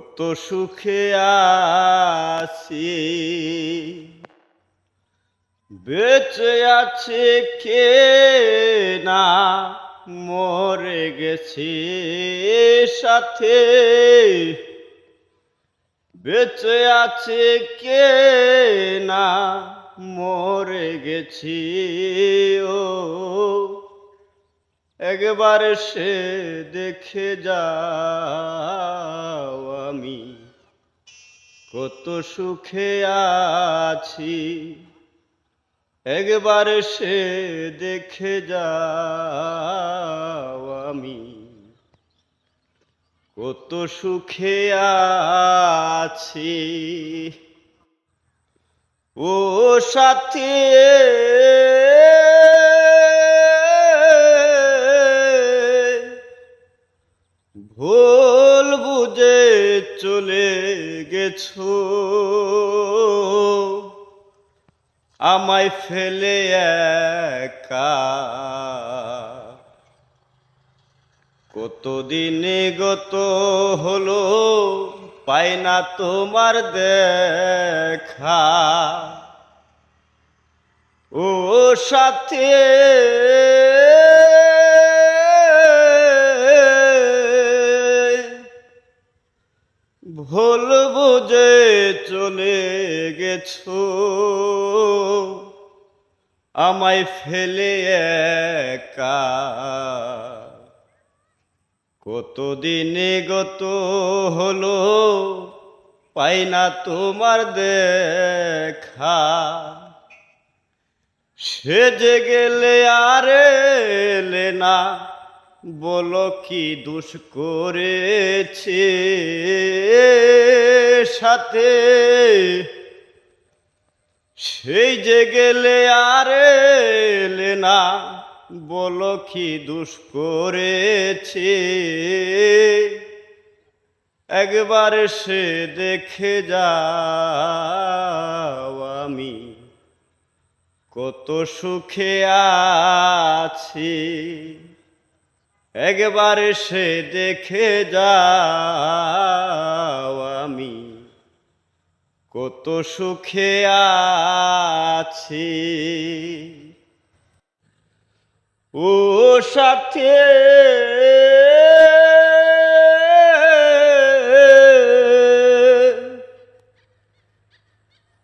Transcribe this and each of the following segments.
কত সুখে আছি। বেঁচে আছে কে না? মরে গেছে সাথে। বেঁচে আছে কে না? মরে গেছি ও একবার সে দেখে যাও আমি। কত সুখে আছি। একবার সে দেখে যাও আমি। কত সুখে আছি। ও সাথী ভুল বুঝে চলে গেছো। আমায় ফেলে একা। কতদিনে গত হলো পাই না তোমার দেখা। ও সাথে ভুল বুঝে চলে গেছো। আমায় ফেলে একা। কতদিনে গত হলো পাই না তোমার দেখা। সেজে গেলে আর না। বলো কি দুষ করেছে সাথে? সেই যে গেলে আর এলে না, বলো কি দুষ করেছে? একবার সে দেখে যাও আমি, কত সুখে আছি। একবার সে দেখে যাও আমি। কত সুখে আছি। ও সাথে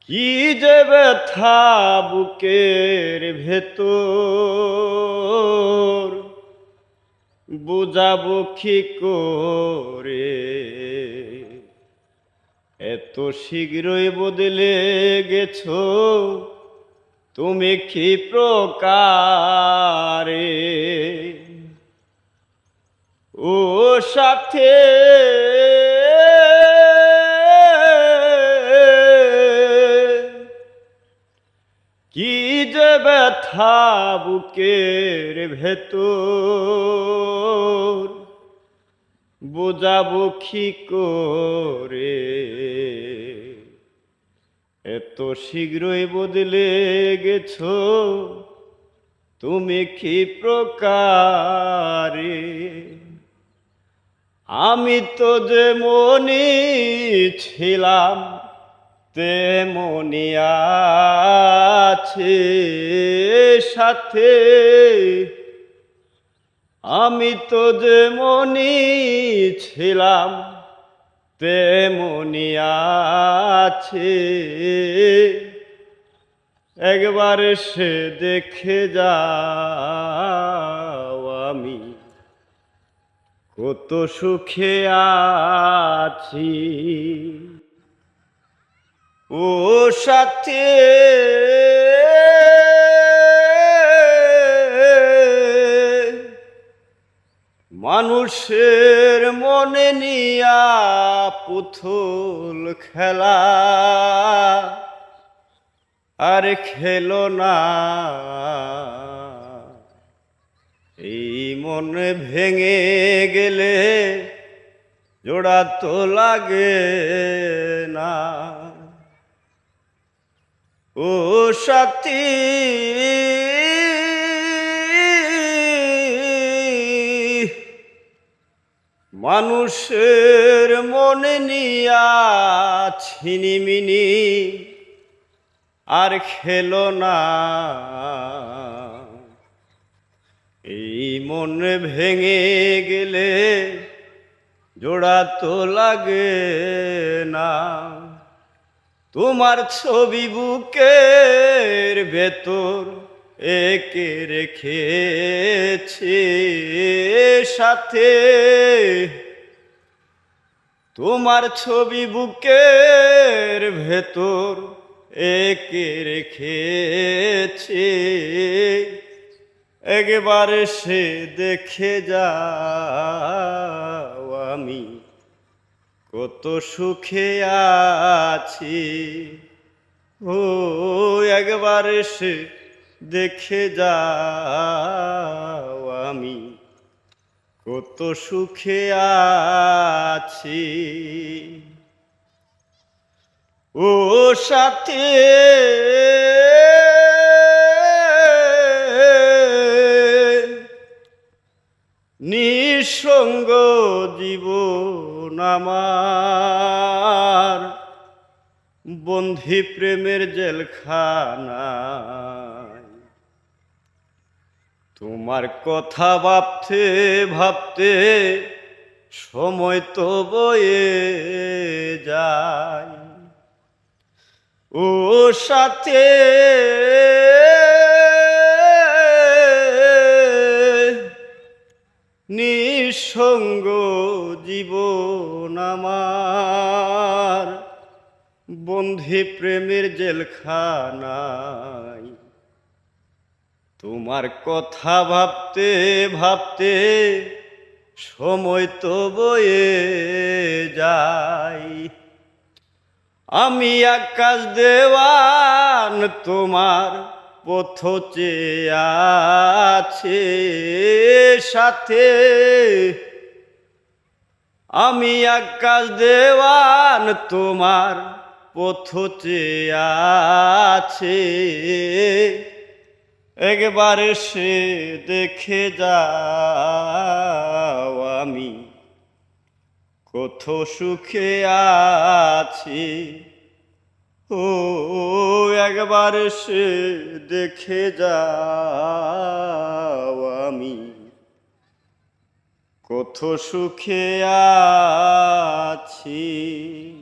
কি যে ব্যথা বুকের ভেতর? বুঝাবো কি করে? এত শীঘ্রই বদলে গেছো তুমি কি প্রকারে? ও সাথে কি যে ব্যথা বুকের ভেতর? বোঝাবো কি করে? এত শীঘ্রই বদলে গেছো, তুমি কি প্রকারে? আমি তো যে মনে ছিলাম তেমনি আছে, সাথে আমি তো যে মনি ছিলাম তেমনি আছে। একবার সে দেখে যাও আমি, কত সুখে আছি। ও সাথে। মানুষের মনে নিয়া পুতুল খেলা। আর খেলো না। এই মন ভেঙে গেলে জোড়া তো লাগে না। ও সাথী মানুষের মনে নিয়া ছিনিমিনি আর খেলো না। এই মন ভেঙে গেলে জোড়া তো লাগে না। তোমার ছবি বুকের ভেতর একে রেখেছে। সাথে তোমার ছবি বুকের ভেতর একে রেখেছে। একবার সে দেখে আমি কত সুখে আছি। ও, একবার এসে দেখে যাও আমি। কত সুখে আছি। ও, সাথে নিঃসঙ্গ জীবন আমার বন্ধি প্রেমের জেলখানায় তোমার কথা ভাবতে ভাবতে সময় তো বয়ে যায়। ও সাথে নিঃসঙ্গ জীবন আমার। বন্ধি প্রেমের জেলখানায় তোমার কথা ভাবতে ভাবতে সময় তো বয়ে যায়। আমি আকাশ দেওয়ান তোমার পথ আছে সাথে, আমি আকাশ দেওয়ান তোমার পথ আছে। একবার সে দেখে যাও আমি, কত সুখে আছি। ও একবার সে দেখে যাও আমি। কত সুখে আছি।